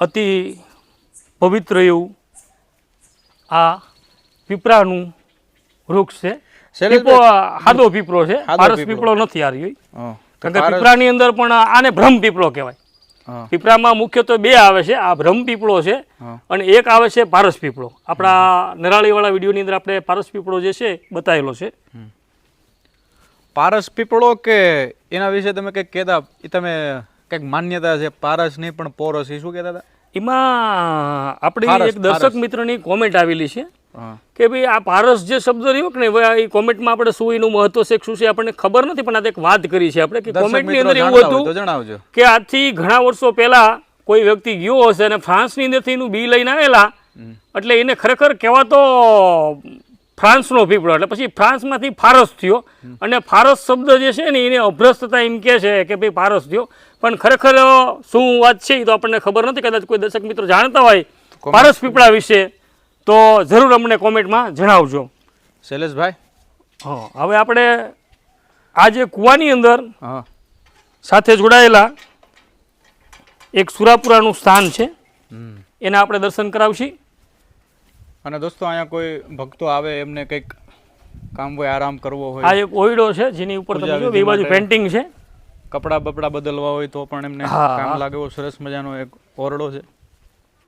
અતિ પવિત્ર એવું આ પીપળાનું વૃક્ષ છે. પીપળો હાદો પીપળો છે. પારસ પીપળો. નથી આ રહ્યો કારણ કે પીપળાની અંદર પણ આને ભ્રમ પીપળો કહેવાય. પીપળામાં મુખ્યત્વે બે આવે છે. આ ભ્રમ પીપળો છે અને એક આવે છે પારસ પીપળો. આપણા નરાળીવાળા વિડીયોની અંદર આપણે પારસ પીપળો જે છે બતાવેલો છે. પારસ પીપળો કે એના વિશે તમે કંઈક કહેતા એ તમે કંઈક માન્યતા છે પારસ નહીં પણ પોરસ એ શું કહેતા હતા? એમાં આપણી એક દર્શક મિત્રની કોમેન્ટ આવેલી છે કે ભાઈ આ પારસ જે શબ્દ રહ્યો કે એ કોમેન્ટમાં આપણે શું એનું મહત્વ છે શું છે આપણને ખબર નથી પણ આ એક વાત કરી છે આપણે કે કોમેન્ટની અંદર એવું હતું જણાવજો. કે આજથી ઘણા વર્ષો પહેલા કોઈ વ્યક્તિ ગયો હશે અને ફ્રાન્સની અંદરથી એનું બી લઈને આવેલા એટલે એને ખરેખર કહેવાતો ફ્રાન્સનો પીપળો એટલે પછી ફ્રાન્સમાંથી ફારસ થયો. અને ફારસ શબ્દ જે છે ને એને અભ્રસ્તતા એમ કહે છે કે ભાઈ ફારસ થયો. પણ ખરેખર શું વાત છે એ તો આપણને ખબર નથી. કદાચ કોઈ દર્શક મિત્રો જાણતા હોય ફારસ પીપળા વિશે તો જરૂર અમને કોમેન્ટમાં જણાવજો. શૈલેષભાઈ? હા હવે આપણે આજે કૂવાની અંદર હા. સાથે જોડાયેલા એક સુરાપુરાનું સ્થાન છે. એના આપણે દર્શન કરાવશી. અને દોસ્તો અહીંયા કોઈ ભક્તો આવે એમને કંઈક કામ હોય આરામ કરવો આ હોય એક ઓયડો છે જેની ઉપર તમે જો બાજુ પેન્ટિંગ છે. કપડાં બપડા બદલવા હોય તો પણ એમને કામ લાગે એવો સરસ મજાનો એક ઓરડો છે.